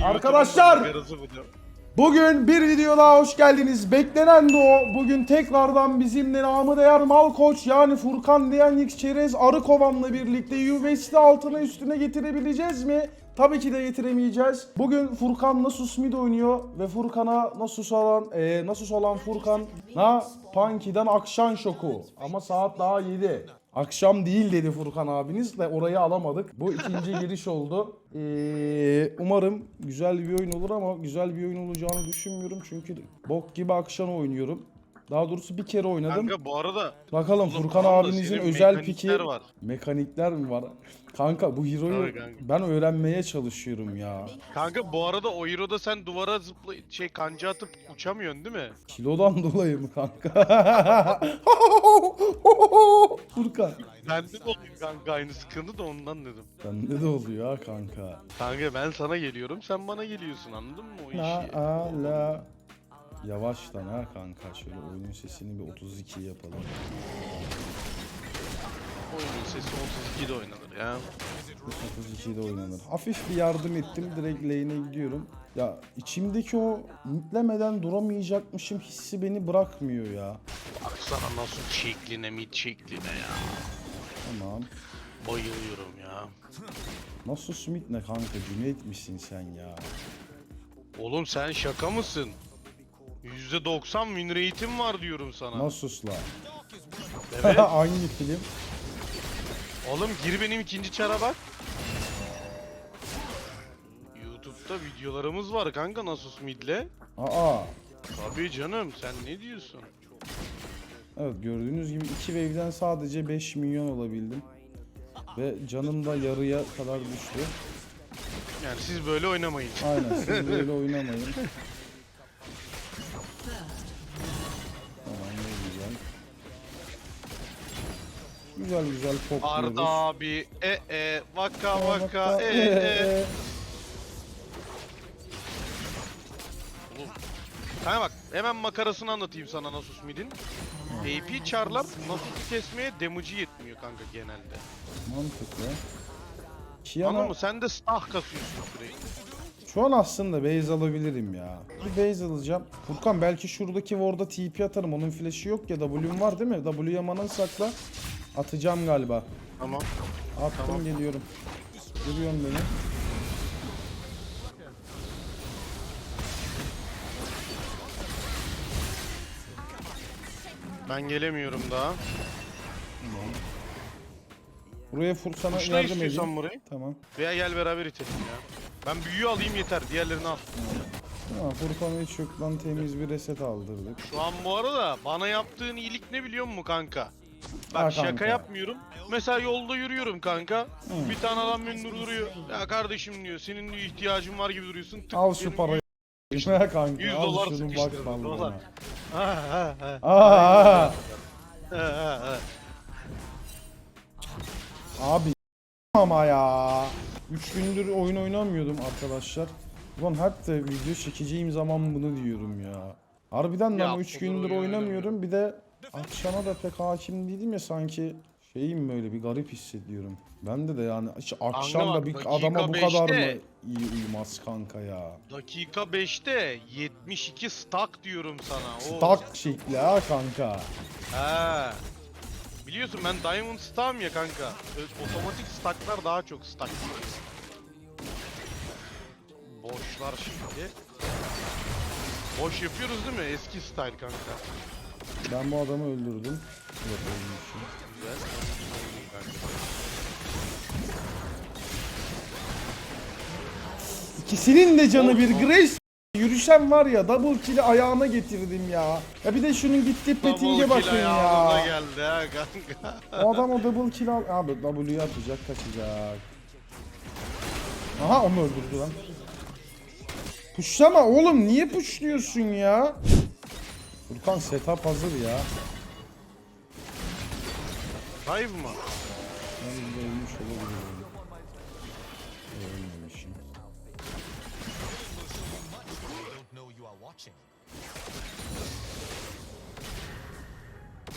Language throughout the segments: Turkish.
Arkadaşlar! Bugün bir video daha hoş geldiniz. Beklenen de o. Bugün tekrardan bizimle namı değer mal koç yani Furkan Diyanix Çerez Arıkovan'la birlikte UVS'de altına üstüne getirebileceğiz mi? Tabii ki de getiremeyeceğiz. Bugün Furkan Nasus mid oynuyor ve Furkan'a Nasus olan e, Nasus olan Furkan na Punky'den akşam şoku. Ama saat daha 7. Akşam değil dedi Furkan abiniz de orayı alamadık. Bu ikinci giriş oldu. Ee, umarım güzel bir oyun olur ama güzel bir oyun olacağını düşünmüyorum. Çünkü bok gibi akşam oynuyorum. Daha doğrusu bir kere oynadım. Kanka bu arada Bakalım oğlum, Furkan tamam da abinizin senin özel mekanikler piki var. mekanikler mi var? Kanka bu hero'yu Tabii kanka. ben öğrenmeye çalışıyorum ya. kanka bu arada o Hero'da sen duvara zıpla şey kanca atıp uçamıyorsun değil mi? Kilodan dolayı mı kanka? Furkan. Bende de oluyor kanka aynı sıkıntı da ondan dedim. Bende de oluyor ha kanka. Kanka ben sana geliyorum sen bana geliyorsun anladın mı o işi? La a la. Yavaştan ha kanka şöyle oyunun sesini bir 32 yapalım. Oyunun sesi 32'de oynanır ya. 32'de oynanır. Hafif bir yardım ettim direkt lane'e gidiyorum. Ya içimdeki o mitlemeden duramayacakmışım hissi beni bırakmıyor ya. Baksana nasıl şekline mid şekline ya. Tamam. Bayılıyorum ya. Nasıl Smith ne kanka Cüneyt misin sen ya? Oğlum sen şaka mısın? %90 win rate'im var diyorum sana. Nasus'la. Evet. Hangi film? Oğlum gir benim ikinci çara bak. YouTube'da videolarımız var kanka Nasus Mid'le. Aa. Tabii canım sen ne diyorsun? Evet gördüğünüz gibi iki wave'den sadece 5 milyon olabildim. Ve canım da yarıya kadar düştü. Yani siz böyle oynamayın. Aynen siz böyle oynamayın. Güzel güzel topluyoruz. Arda abi e e vaka vaka e ee, e. ee. Kanka bak hemen makarasını anlatayım sana Nasus Mid'in. AP charlar Nasus'u kesmeye damage'i yetmiyor kanka genelde. Mantıklı. Anladın Kiana mı? Sen de stah kasıyorsun sürekli. şu an aslında base alabilirim ya. Bir base alacağım. Furkan belki şuradaki ward'a TP atarım. Onun flash'i yok ya. W'm var değil mi? W'ye mana sakla. Atacağım galiba. Tamam. Attım Tamam. geliyorum. Görüyorum beni. Ben gelemiyorum daha. Buraya Fur sana Kuşla yardım istiyorsan edeyim. burayı. Tamam. Veya gel beraber itelim ya. Ben büyüğü alayım yeter. Diğerlerini al. Tamam Furkan'a hiç yoktan temiz bir reset aldırdık. Şu an bu arada bana yaptığın iyilik ne biliyor musun kanka? Bak Ha, şaka kanka. yapmıyorum. Mesela yolda yürüyorum kanka. Bir tane adam beni durduruyor. Ya kardeşim diyor senin diyor ihtiyacın var gibi duruyorsun. Tık, Al şu benim parayı. Ne kanka? 100 Al dolar şunu bak sıkıştırdım, lan dolar. bana. Ha, ha, ha. Aa, Ha, ha, ha. abi ama ya. 3 gündür oyun oynamıyordum arkadaşlar. Ulan hep de video çekeceğim zaman bunu diyorum ya. Harbiden Ya, lan 3 olur gündür oyun oynamıyorum. Bir de akşama da pek hakim değilim ya sanki şeyim böyle bir garip hissediyorum. Bende de yani hiç akşam da bir dakika adama bu kadar mı iyi uyumaz kanka ya. Dakika 5'te 72 stack diyorum sana. Oo. Tak şekli ha kanka. He. Biliyorsun ben Diamond Star'ım ya kanka. Ö- Otomatik stacklar daha çok stack. Boşlar şimdi. Boş yapıyoruz değil mi? Eski style kanka. Ben bu adamı öldürdüm. Evet ölmüşüm. İkisinin de canı bir. Grace. Yürüşen var ya double kill'i ayağına getirdim ya. Ya bir de şunun gittiği pettinge bakın ya. geldi ha kanka. O adam o double kill al. Abi W'yu atacak kaçacak. Aha onu öldürdü lan. Pushlama oğlum niye pushluyorsun ya? Furkan setup hazır ya. Dive mı? Ben de ölmüş olabilirim. Ölmemişim.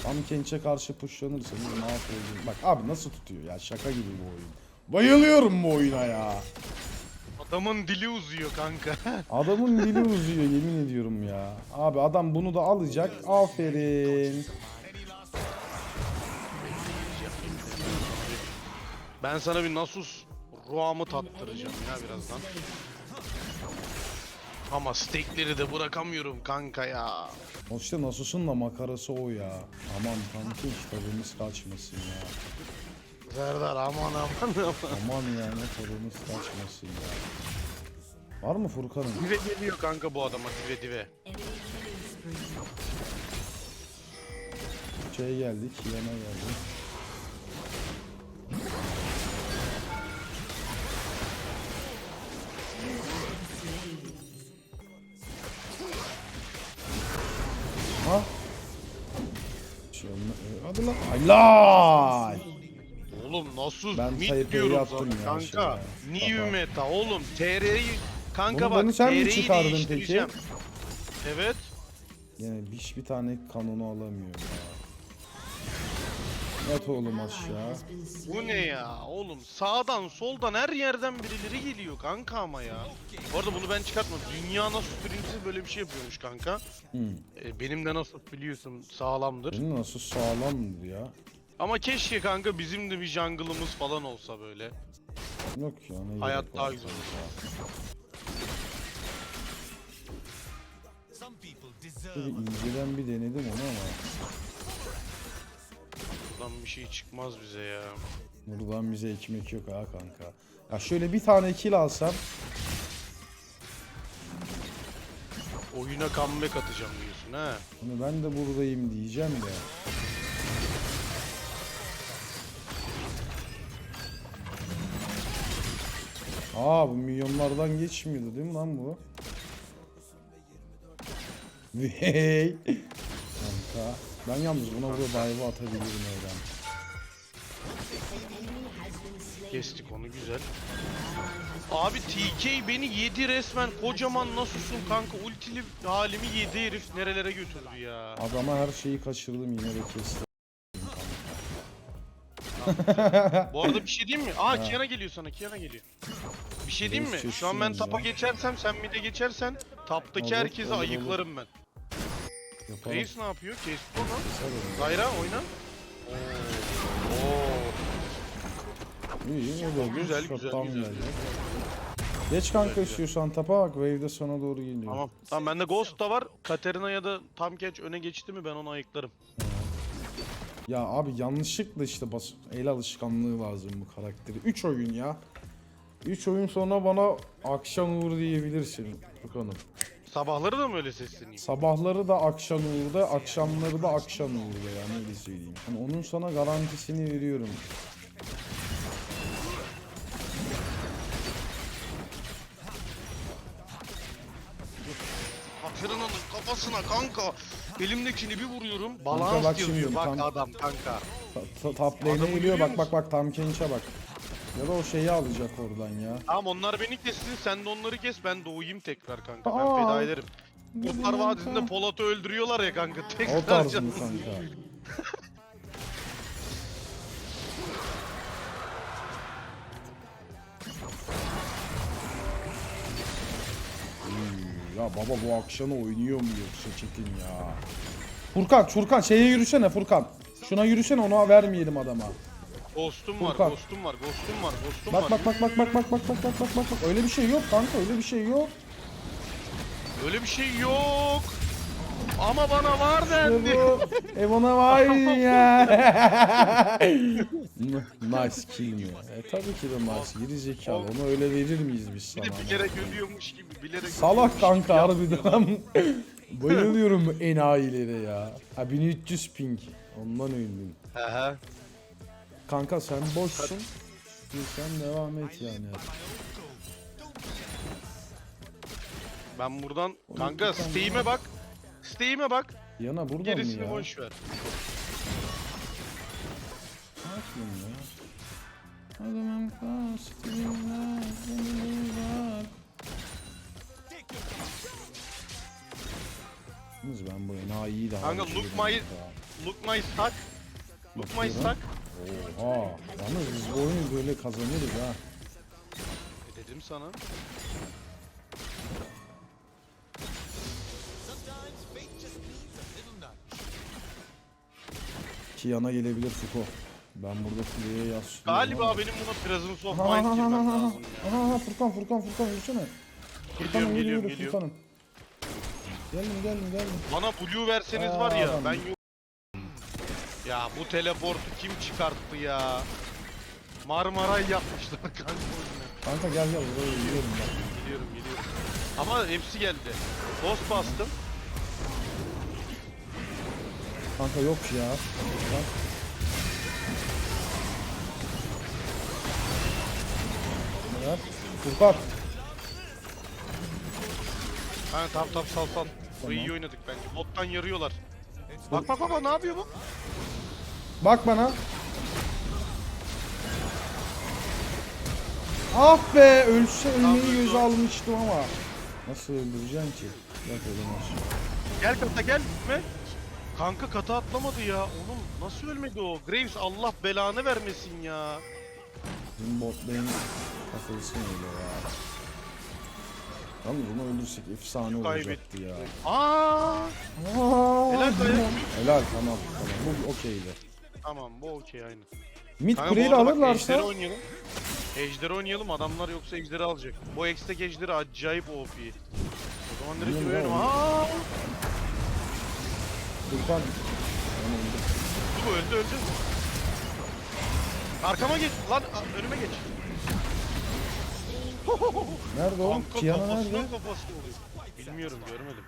Tam Kenç'e karşı pushlanırsanız ne yapıyorsunuz? Bak abi nasıl tutuyor ya şaka gibi bu oyun. Bayılıyorum bu oyuna ya. Adamın dili uzuyor kanka. Adamın dili uzuyor yemin ediyorum ya. Abi adam bunu da alacak. Aferin. Ben sana bir Nasus Roam'ı tattıracağım ya birazdan. Ama stekleri de bırakamıyorum kanka ya. O işte Nasus'un da makarası o ya. Aman kanki tadımız kaçmasın ya. Serdar aman aman aman. Aman yani tadımız kaçmasın ya. Var mı Furkan'ın? Dive geliyor kanka bu adama dive dive. Şeye geldik, yana geldik. Ha? Şey olma- Hadi lan. Helal. Oğlum Nasus Ben mid Taipei'yi diyorum yaptım sana ya kanka. şeye. New Kafa. meta oğlum TR'yi kanka Bunu bak sen mi TR'yi çıkardın peki? değiştireceğim. Evet. Yine hiçbir tane kanonu alamıyorum ya. Yat oğlum aşağı. Bu ne ya oğlum sağdan soldan her yerden birileri geliyor kanka ama ya. Bu arada bunu ben çıkartmadım. Dünya Nasus birincisi böyle bir şey yapıyormuş kanka. Hı. Ee, benim de Nasus biliyorsun sağlamdır. Benim nasıl sağlamdır ya. Ama keşke kanka bizim de bir jungle'ımız falan olsa böyle. Yok ya ne Hayat gerek daha var güzel. Şöyle inceden bir denedim onu ama Buradan bir şey çıkmaz bize ya. buradan bize ekmek yok ha kanka. Ya şöyle bir tane kill alsam Oyuna comeback atacağım diyorsun ha. hani ben de buradayım diyeceğim de. Aa bu milyonlardan geçmiyordu değil mi lan bu? Vey. Kanka. Ben yalnız buna burada dive atabilirim oradan. Kestik onu güzel. Abi TK beni yedi resmen kocaman nasılsın kanka ultili halimi yedi herif nerelere götürdü ya. Adama her şeyi kaçırdım yine de kestim. Bu arada bir şey diyeyim mi? Aa Kiana geliyor sana Kiana geliyor. Bir şey diyeyim mi? Şu an ben tapa geçersem sen mid'e geçersen taptaki Olur, herkesi olur, olur. ayıklarım ben. Yapalım. Reis ne yapıyor? Kesti onu. Zayra oyna. Oo. İyi o da Güzel, güzel, güzel, Tam güzel. Geç kanka Güzel, istiyorsan tapa bak wave'de sana doğru geliyor. Tamam. Tamam bende Ghost da var. Katerina ya da Tam Catch öne geçti mi ben onu ayıklarım. Ya abi yanlışlıkla işte bas el alışkanlığı lazım bu karakteri. 3 oyun ya. 3 oyun sonra bana akşam uğur diyebilirsin Furkan'ım. Sabahları da mı öyle sesleneyim? Sabahları da akşam uğurda, akşamları da akşam uğurda yani öyle söyleyeyim. Hani onun sana garantisini veriyorum. Katerina'nın kafasına kanka. Elimdekini bir vuruyorum. Kanka Balans bak yazıyor şimdi, bak kanka. adam kanka. Ta- ta- Top lane'e geliyor bak bak bak tam kençe bak. Ya da o şeyi alacak oradan ya. Tamam onlar beni kessin sen de onları kes ben doğayım tekrar kanka ben Aa. feda ederim. Kurtlar Vadisi'nde Polat'ı öldürüyorlar ya kanka tekrar O tarz mı canım. kanka? Ya baba bu akşamı oynuyor mu yoksa Çetin ya? Furkan, Furkan şeye yürüsene Furkan. Şuna yürüsene ona vermeyelim adama. Ghost'um var, Furkan. ghost'um var, ghost'um var, ghost'um var. bak bak bak bak bak bak bak bak bak bak bak öyle bir şey yok kanka öyle bir şey yok. Öyle bir şey yok. Ama bana var dendi. E buna var ya. nice kill mi? E tabii ki de nice. Geri zekalı. Onu öyle verir miyiz biz Bir sana? de bilerek ölüyormuş gibi, bilerek Salak ölüyormuş kanka gibi harbiden. Bayılıyorum bu enayilere ya. Ha 1300 ping. Ondan öldüm. Aha. Kanka sen boşsun. Sen devam et yani. Ben buradan kanka Steam'e bak. Steam'e bak. Yana burada mı Gerisini ya? boş ver. Ne yapıyorsun ya? Adamım kastımlar, var. Yalnız ben bu enayiyi de Kanka, look my-. Look my stack. Look my Bakıyorum. stack. Oha. Yalnız biz bu oyunu böyle kazanırız ha. Dedim Dedim sana. Kiana gelebilir Fuko. Ben burada kuleye yaz. Galiba benim buna Presence of Mind girmem lazım ya. Aha, aha, Furkan Furkan Furkan yürüsene. Furkan'ım Geliyorum, geliyorum, yürü geliyorum. Furkan'ım. Geldim geldim geldim. Bana blue verseniz Aa, var ya adam. ben yok. Ya bu teleportu kim çıkarttı ya? Marmaray yapmışlar kanka. Kanka gel gel buraya yürüyorum ben. Geliyorum geliyorum. Ama hepsi geldi. Boss bastım. Kanka yok ya. Ver. Furkan. Ha tamam tamam sal sal. Bu iyi oynadık bence. Bottan yarıyorlar. Bak bak bak bak, ne yapıyor bu? Bak bana. Ah be ölse ölmeyi göze almıştım ama. Nasıl öldüreceksin ki? Bak oğlum. Gel kata gel gitme. Kanka kata atlamadı ya. Oğlum nasıl ölmedi o? Graves Allah belanı vermesin ya. Bizim bot lane takılsın öyle ya. Yalnız bunu öldürsek efsane olacaktı ya. Aa! Aa, Helal be. Helal tamam tamam bu okeydi. Tamam bu okey aynı. Mid Kanka, kuleyi de alırlarsa Ejderi oynayalım. Ejderi oynayalım adamlar yoksa ejderi alacak. Bu ekstek ejderi acayip OP. O zaman direkt abi. Aa! Öldüm. Bu öldü öldü. Arkama geç. Lan a- önüme geç. Nerede o? Kanka Kiana kafasına nerede? kafasına. Bilmiyorum görmedim.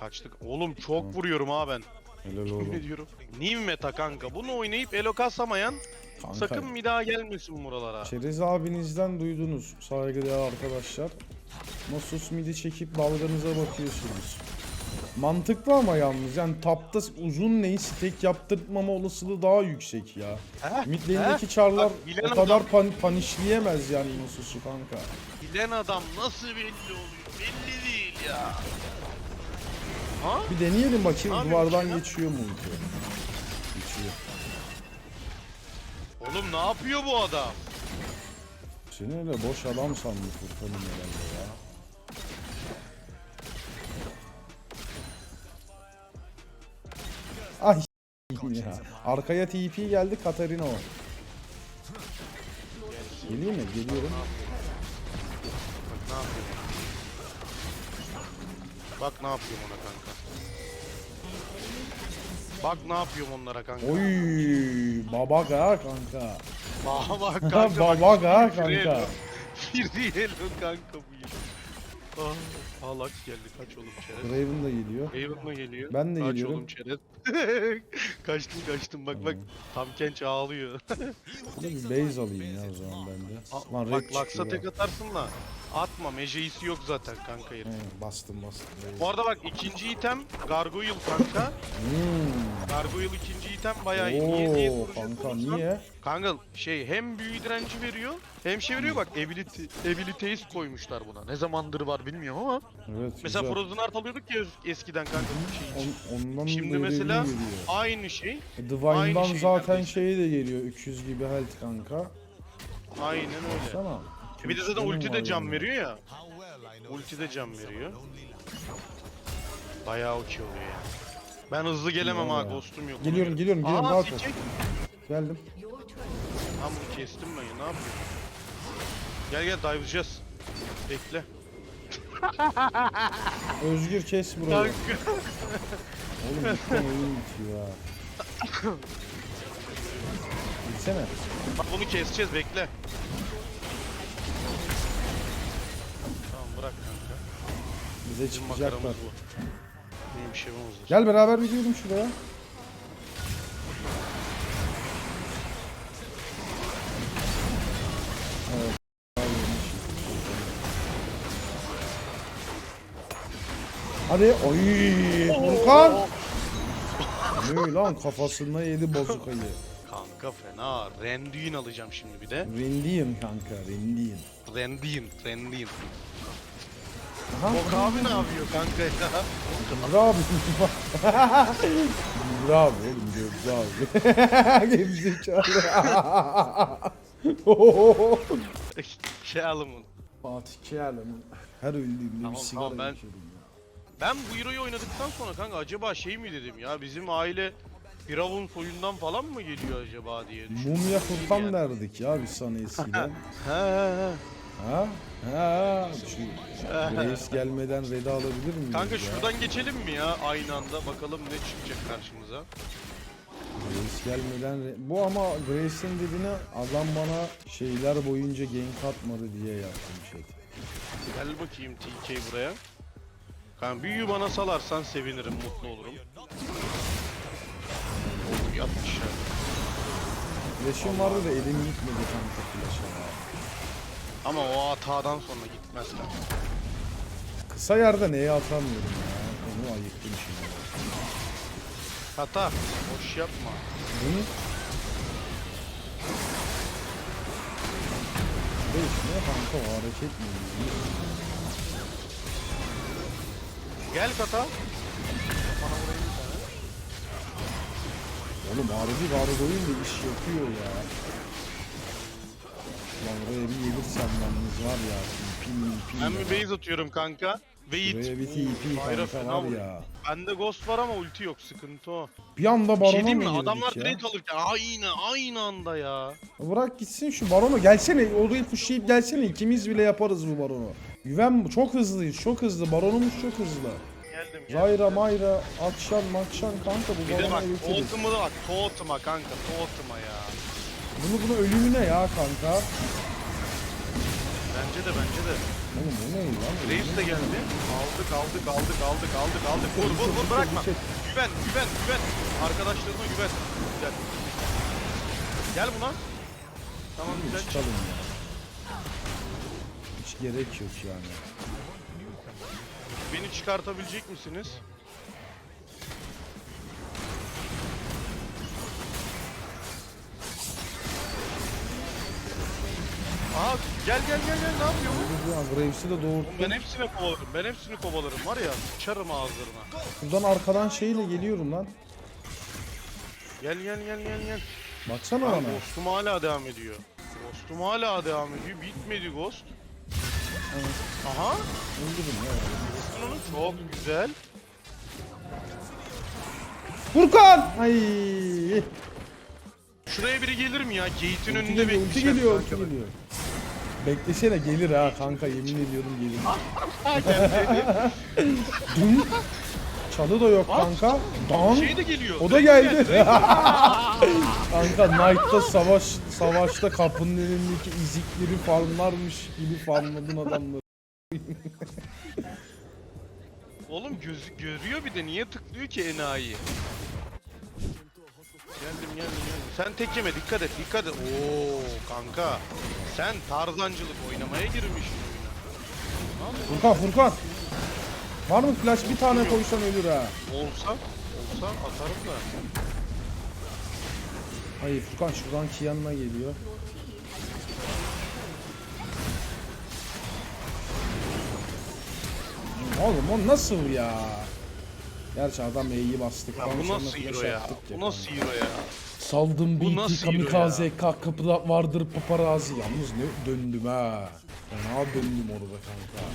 Kaçtık. Oğlum çok vuruyorum ha ben. Helal Yemin oğlum. ediyorum. New meta kanka. Bunu oynayıp elo kasamayan Kanka. sakın bir daha gelmesin buralara. Çerez abinizden duydunuz saygıdeğer arkadaşlar. Nasus midi çekip dalganıza bakıyorsunuz. Mantıklı ama yalnız yani tapta uzun neyi tek yaptırtmama olasılığı daha yüksek ya. Heh, Mid lane'deki çarlar o kadar adam- pan panişleyemez yani Nasus'u kanka. Bilen adam nasıl belli oluyor? Belli değil ya. Ha? Bir deneyelim bakayım Abi, duvardan geçiyor mu? Geçiyor. Oğlum ne yapıyor bu adam? Seni öyle boş adam sandı Furkan'ın herhalde ya. Ya. Arkaya TP geldi Katarina o. Geleyim mi? Geliyorum. Bak ne yapıyor. Bak ne yapıyorum ona kanka. Bak ne yapıyorum onlara kanka. Oy babaga kanka. Bak kanka. babaga kanka. yellow kanka bu yıl. Halak geldi kaç oğlum çerez. Draven da geliyor. Raven mı geliyor? Ben de Kaç geliyorum. oğlum çerez. kaçtım kaçtım bak bak. Tam genç ağlıyor. Bir de bir base alayım ya o zaman ben de. Lan bak Lux'a tek atarsın da atma mejeisi yok zaten kanka herif. He, bastım bastım. Bu arada bak ikinci item Gargoyle kanka. Hmm. Gargoyle ikinci item bayağı iyi. Niye diye Oo kanka olursan, niye? Kanka şey hem büyü direnci veriyor hem şey veriyor bak ability, abilities koymuşlar buna. Ne zamandır var bilmiyorum ama. Evet Mesela güzel. Frozen Heart alıyorduk ya eskiden kanka şey için. On, ondan Şimdi mesela geliyor. Aynı şey. E, Divine'dan aynı şey zaten neredeyse. şey de geliyor 300 gibi health kanka. Aynen öyle. Sana. Bir de zaten ulti de can yani. veriyor ya. Ulti de can veriyor. Bayağı okey oluyor ya. Ben hızlı gelemem ha ghost'um yok. Geliyorum geliyorum geliyorum Aa rahat ol. sikecek. Geldim. Tam bunu kestim ben ya ne yapayım? Gel gel dive'layacağız. Bekle. Özgür kes burayı. Oğlum lütfen oyun bitiyor ha. Gitsene. Bak bunu keseceğiz bekle. Tamam bırak kanka. Bize Bizim çıkacaklar. makaramız bu. Benim bir şey yapamazlar. Gel beraber bir gidelim şuraya. Evet. Hadi. Oy. Furkan. Ne lan kafasına yedi bozukayı. Kanka fena. Rendiyin alacağım şimdi bir de. Rendiyin kanka, rendiyin. Rendiyin, rendiyin. Bok abi ne yapıyor kanka ya? Gübre abi. Gübre abi oğlum Gübre abi. Gerizekalı. şey alımın. Fatih Kealem'in her öldüğümde Tamam, bir sigara tamam, ben- içiyorum ya. Ben bu Hero'yu oynadıktan sonra kanka acaba şey mi dedim ya bizim aile Firavun soyundan falan mı geliyor acaba diye düşündüm. Mumya Furkan derdik ya biz sana eskiden. He he. Ha? Ha? Şu reis gelmeden Red'i alabilir miyiz Kanka ya? şuradan geçelim mi ya aynı anda bakalım ne çıkacak karşımıza. Grace gelmeden bu ama Grace'in dediğine adam bana şeyler boyunca gank atmadı diye yaptım şey. Gel bakayım TK buraya. Kanka büyüyü bana salarsan sevinirim mutlu olurum. Oh, Yapmış ya. Flash'im vardı da elim gitmedi kanka flash'a. Ama o hatadan sonra gitmez kanka. Kısa yerde neye atamıyorum ya. Onu ayıktım şimdi. Hata. Boş yapma. Bunu Beş ne kanka o hareket mi? Gel kata. Bana vurayım bir tane. Oğlum harbi gargoyun da iş yapıyor ya. Lan buraya bir gelirsem yalnız var ya. Pin pin Ben bir base atıyorum kanka. Ve it. Buraya bir TP Bayra kanka fena var ya. Bende ghost var ama ulti yok sıkıntı o. Bir anda Bir barona şey diyeyim mı mi? girdik Adamlar ya? trade alırken aynı aynı anda ya. Bırak gitsin şu barona. Gelsene orayı pushlayıp gelsene. İkimiz bile yaparız bu baronu. Güven bu. Çok hızlıyız. Çok hızlı. Baronumuz çok hızlı. Geldim. Zayra mayra akşam makşam kanka bu Bir de bak barona götürürüz. totem'a da bak totem'a kanka totem'a ya. Bunu bunu ölümüne ya kanka. Bence de bence de. Oğlum bu ne lan? Reis de geldi. Aldık aldık aldık aldık aldık aldık. Vur vur vur bırakma. Güven güven güven. Arkadaşlarına güven. Güzel. Gel buna. Tamam güzel. Çıkalım ya. Hiç gerek yok yani. Beni çıkartabilecek misiniz? Aha gel gel gel gel ne yapıyor bu? Graves'i de Ben doğurttum. hepsini kovalarım. Ben hepsini kovalarım var ya. Sıçarım ağızlarına. Buradan arkadan şeyle geliyorum lan. Gel gel gel gel gel. Baksana bana. Ghost'um hala devam ediyor. Ghost'um hala devam ediyor. Bitmedi Ghost. Aha. Öldürdüm ya. Ghost'un onu çok güzel. Furkan! Ay! Şuraya biri gelir mi ya? Gate'in önünde geliyor, ulti bekleyeceğim geliyor, ulti ben. geliyor. Beklesene gelir ha kanka yemin ediyorum gelir. Dum. Çalı da yok kanka. Dan. Şey de geliyor. O da geldi. kanka Knight'ta savaş savaşta kapının önündeki izikleri farmlarmış gibi farmladın adamları. Oğlum göz, görüyor bir de niye tıklıyor ki enayi? Geldim geldim geldim. Sen tek yeme dikkat et dikkat et. Oo kanka. Sen tarzancılık oynamaya girmişsin oyuna. Furkan Furkan. Var mı flash bir tane koysan ölür ha. Olsa olsa atarım da. Hayır Furkan şuradan Kian'la geliyor. Oğlum o nasıl ya? Gerçi adam E'yi bastık. Ya bu nasıl hero ya? Bu nasıl hero ya? Saldım nasıl hero kamikaze kalk kapıda vardır paparazzi. Yalnız ne döndüm ha. Fena döndüm orada kanka.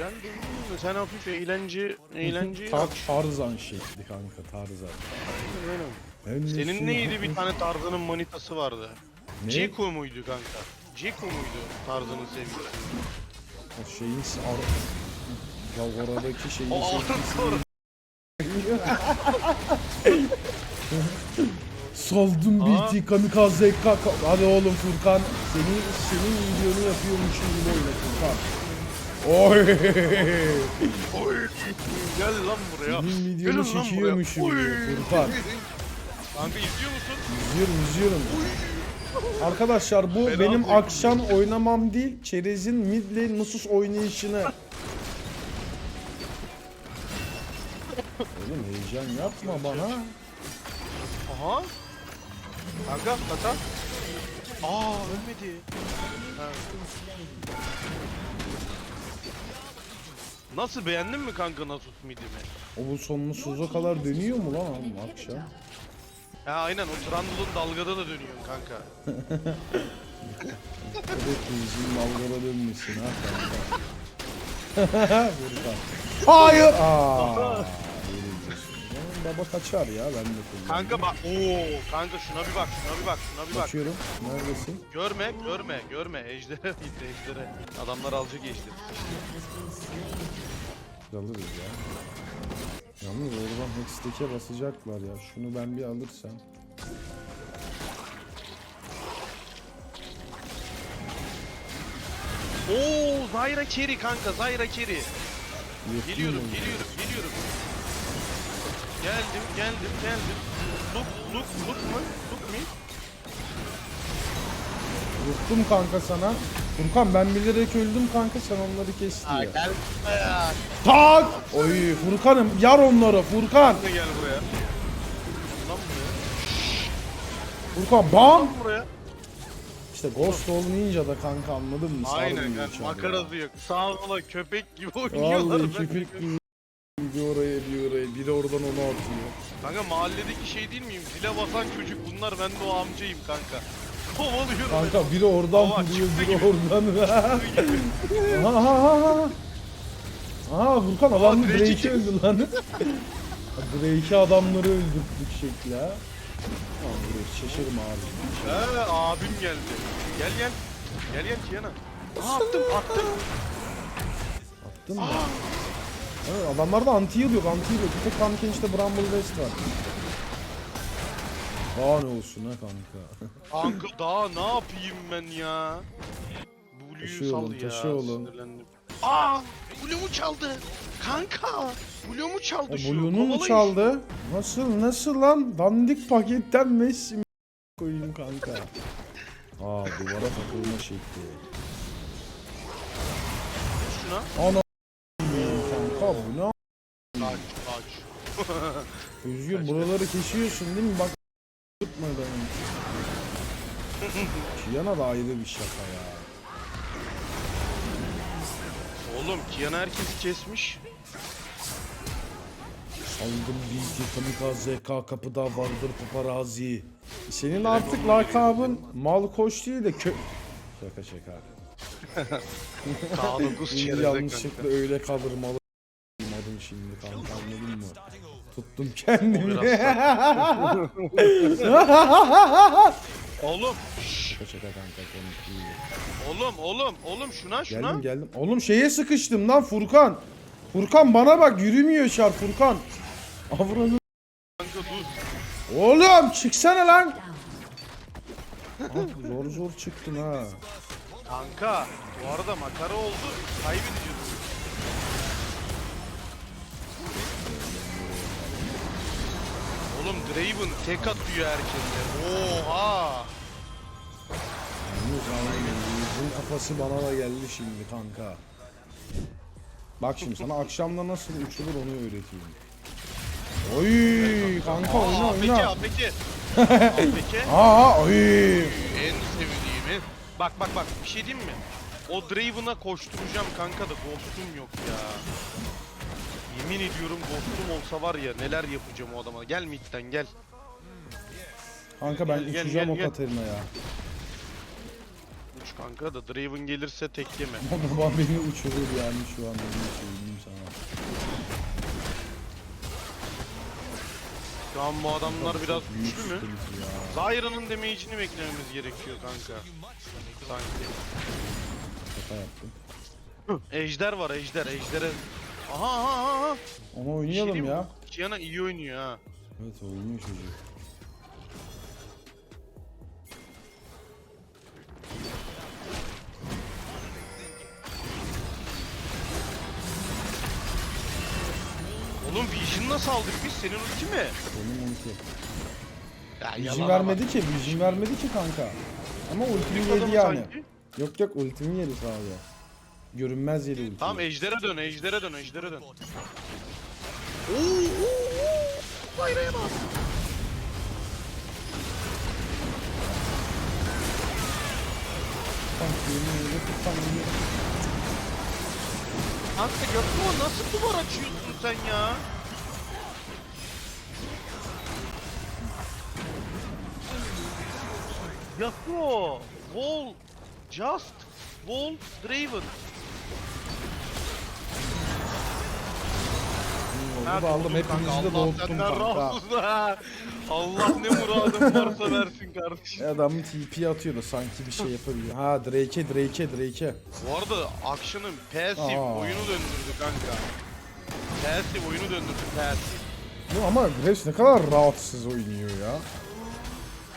Ben döndüm de sen hafif eğlence eğlence Tar Tarzan şekli kanka Tarzan. Ben Senin neydi bir tane Tarzan'ın manitası vardı. Ne? Ceko muydu kanka? Ceko muydu Tarzan'ın sevgilisi? O şeyin s- ar ya oradaki şeyin O sevgilisi-. Saldım. BT kamikaze kalk. Hadi oğlum Furkan. Senin senin videonu yapıyormuşum gibi oyna Furkan. Oy. Oy. Gel lan buraya. Senin Gelin videonu lan çekiyormuşum gibi. Furkan. Kanka izliyor musun? İzliyorum izliyorum. Arkadaşlar bu Fena benim akşam oynamam değil, Çerez'in mid lane Nusus oynayışını. Oğlum heyecan yapma bana. Aha. Kanka kata. Aa ölmedi. Ha. Nasıl beğendin mi kanka Nasus midimi? O bu sonsuza kadar dönüyor mu lan bu akşam? Ha aynen o Trundle'ın dalgada da dönüyor kanka. Evet bizim dalgara dönmesin ha kanka. Hayır. Aa. Baba kaçar ya ben de kullanırım. Kanka bak. Oo kanka şuna bir bak şuna bir bak şuna bir bak. Kaçıyorum. Neredesin? Görme görme görme ejdere gitti ejdere. Adamlar alacak ejderi. Alırız ya. Yalnız oradan Hextech'e basacaklar ya. Şunu ben bir alırsam. Oo Zyra carry kanka Zyra carry. Yetmiyor Geliyorum mu? geliyorum geliyorum. Geldim geldim geldim. Look look look mu? Look me. Yuttum kanka sana. Furkan ben bilerek öldüm kanka sen onları kes diye. gel buraya. Tak! Oy Furkan'ım yar onları Furkan. Sen de gel buraya. Lan buraya. Furkan bam! Buraya. İşte Ghost olmayınca da kanka anladın mı? Aynen Sarmıyor yani içeride. makarası yok. Sağa sola köpek gibi oynuyorlar. Vallahi köpek gibi bir oraya bir oraya biri oradan onu atıyor. Kanka mahalledeki şey değil miyim? Zile basan çocuk bunlar ben de o amcayım kanka. Kovalıyorum. Kanka biri oradan Baba, vuruyor çıktı biri gibi. oradan. aha aha aha. Aha Furkan adam Aa, Drake'i Drake'i öldü lan. Drake'i adamları öldürdük şekli ha. Tamam buraya şaşırma abi. He abim geldi. Gel gel. Gel gel Kiana. Aa, attım attım. Attın mı? Evet, adamlarda anti yok anti heal yok. Bir tek kanka işte Bramble West var. Daha ne olsun ha kanka. Kanka daha ne yapayım ben ya? Blue'yu Taşı sal oğlum, ya. taşı oğlum. Sinirlendim. Aa! Blue'mu çaldı. Kanka! Blue'mu çaldı O şu. Blue'nu mu kovalayın. çaldı? Nasıl nasıl lan? Dandik paketten Messi mi koyayım kanka. Aa duvara takılma şekli. Şuna. Ana kanka bu ne? Kaç kaç. Özgür buraları kesiyorsun değil mi? Bak tutmadan. Kiyana da ayrı bir şaka ya. Oğlum Kiana herkesi kesmiş. Aldım bilgi kamikaze K kapıda vardır paparazzi. Senin artık lakabın Malkoç değil de kö... Şaka şaka. K9 İyi çerezek yanlışlıkla öyle kalır malı şimdi kanka anladın mı? Tuttum kendimi. Oğlum. şaka şaka kanka komik değil. Oğlum oğlum oğlum şuna şuna. Geldim geldim. Oğlum şeye sıkıştım lan Furkan. Furkan bana bak yürümüyor şar Furkan. Avranı. Kanka dur. Oğlum çıksana lan. Ah, zor zor çıktın ha. Kanka bu arada makara oldu. Kaybedeceğiz. Oğlum Draven tek atıyor herkese. Oha! Aynen bu kafası bana da geldi şimdi kanka. Bak şimdi sana akşamda nasıl uçulur onu öğreteyim. Oy kanka oyna Aa, peki oyna. peki. peki. Aa oy. En sevdiğimi. Bak bak bak bir şey diyeyim mi? O Draven'a koşturacağım kanka da ghostum yok ya. Yemin ediyorum ghostum olsa var ya neler yapacağım o adama. Gel midden gel. Kanka ben Gel, gel, uçacağım gel, o gel. Ya. Uç kanka da Draven gelirse tek yeme. O baba beni uçurur yani şu an onu söyleyeyim sana. Şu an bu adamlar biraz Büyük güçlü mü? sıkıntı ya. Zyra'nın damage'ini beklememiz gerekiyor kanka. Sanki. Şaka yaptım. Ejder var ejder ejdere. Aha aha aha. Ama şey oynayalım diyeyim mi? ya. Kiana iyi oynuyor ha. Evet oynuyor çocuk. Oğlum Vision nasıl aldık biz? Senin ulti mi? Benim ulti. Ya Vision vermedi bak. ki, Vision vermedi ki kanka. Ama ultimi yedi yani. sanki. Yok yok ultimi yedi sadece. Görünmez yedi ultimi. Tamam ejdere dön, ejdere dön, ejdere dön. Oo, oo, oo. Bayraya bak. Kanka Yasuo nasıl duvar açıyorsun sen ya? Yasuo, wall Just Wall Draven. Da aldım hepinizi de Allah doğuttum senden razı kanka. olsun ha. Allah ne muradın varsa versin kardeşim. Adamın TP atıyor da sanki bir şey yapabiliyor. Ha Drake'e Drake'e Drake'e. Bu arada Action'ın passive Aa. oyunu döndürdü kanka. Passive oyunu döndürdü passive. Bu ama Graves ne kadar rahatsız oynuyor ya.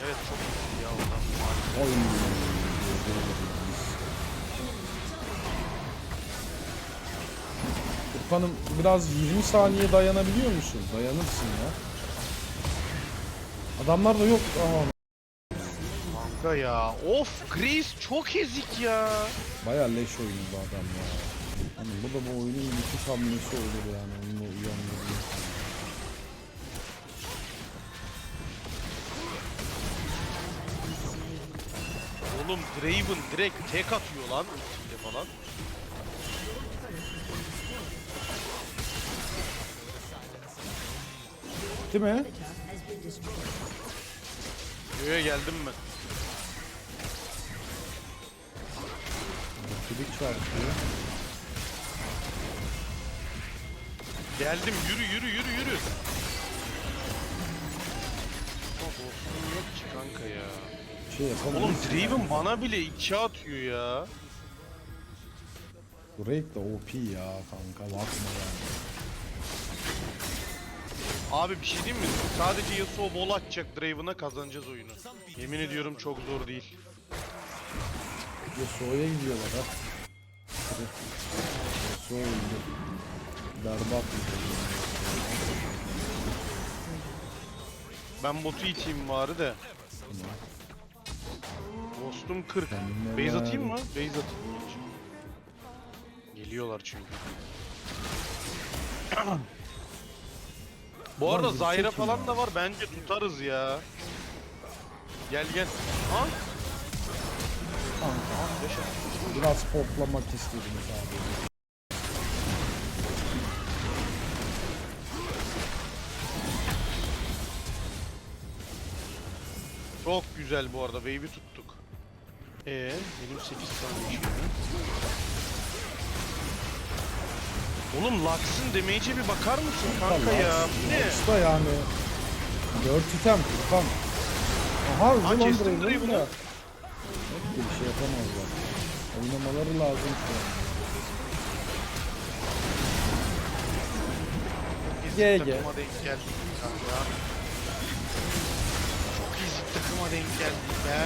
Evet çok iyi ya adam. Oy. Furkan'ım biraz 20 saniye dayanabiliyor musun? Dayanırsın ya. Adamlar da yok. Aha. Kanka ya. Of Grace çok ezik ya. Baya leş oyunu bu adam ya. Hani bu da bu oyunun müthiş hamlesi olur yani onunla uyandırıyor. Oğlum Draven direkt tek atıyor lan ultiyle falan. Değil mi? Göğe geldim mi? Kilik çarpıyor. Geldim yürü yürü yürü yürü. Yok ki kanka ya. Şey yapamam. Oğlum Draven bana bile iki atıyor ya. Drake de OP ya kanka bakma yani. Abi bir şey diyeyim mi? Sadece Yasuo bol atacak Draven'a kazanacağız oyunu. Yemin ediyorum çok zor değil. Yasuo'ya gidiyorlar ha. Yasuo öldü. Berbat. Ben botu iteyim bari de. Ghost'um 40. Kendine Base atayım mı? Base atayım. Geliyorlar çünkü. Bu arada mi falan da var. Bence tutarız ya. Gel gel. Ha? Kanka biraz poplamak istedim sadece. Çok güzel bu arada. Wave'i tuttuk. Ee, benim 8 tane işim var. Oğlum Lux'ın damage'e bir bakar mısın kanka ya? Bu ne? Usta yani. 4 item Furkan. Aha Ha, ulan kestim Draven'ı. da. Yok ki bir şey yapamazlar. Oynamaları lazım şu an. Ezik GG. takıma denk geldik kanka. Çok ezik takıma denk geldik be.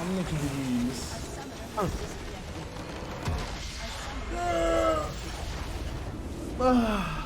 Anla ki gibiyiz. Ah.